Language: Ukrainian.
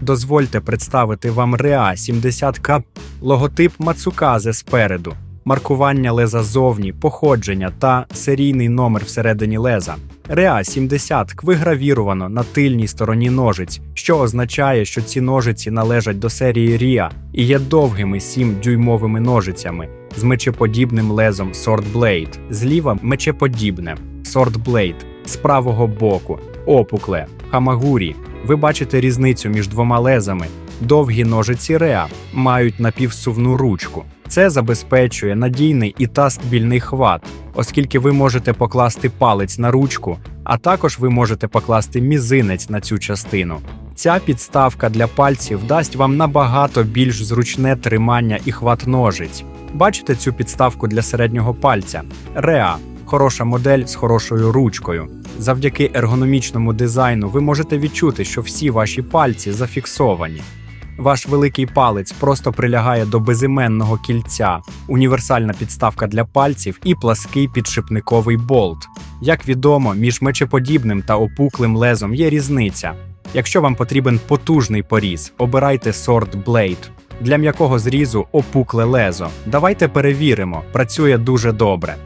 Дозвольте представити вам Реа 70К, логотип Мацуказе спереду, маркування леза зовні, походження та серійний номер всередині леза. Реа 70 вигравіровано на тильній стороні ножиць, що означає, що ці ножиці належать до серії Ріа і є довгими 7-дюймовими ножицями з мечеподібним лезом Sword Blade. Зліва мечеподібне Sword Blade, з правого боку опукле Хамагурі. Ви бачите різницю між двома лезами. Довгі ножиці Реа мають напівсувну ручку. Це забезпечує надійний і та стабільний хват, оскільки ви можете покласти палець на ручку, а також ви можете покласти мізинець на цю частину. Ця підставка для пальців дасть вам набагато більш зручне тримання і хват ножиць. Бачите цю підставку для середнього пальця? Реа хороша модель з хорошою ручкою. Завдяки ергономічному дизайну ви можете відчути, що всі ваші пальці зафіксовані. Ваш великий палець просто прилягає до безіменного кільця, універсальна підставка для пальців і плаский підшипниковий болт. Як відомо, між мечеподібним та опуклим лезом є різниця. Якщо вам потрібен потужний поріз, обирайте Sword Blade. Для м'якого зрізу опукле лезо. Давайте перевіримо, працює дуже добре.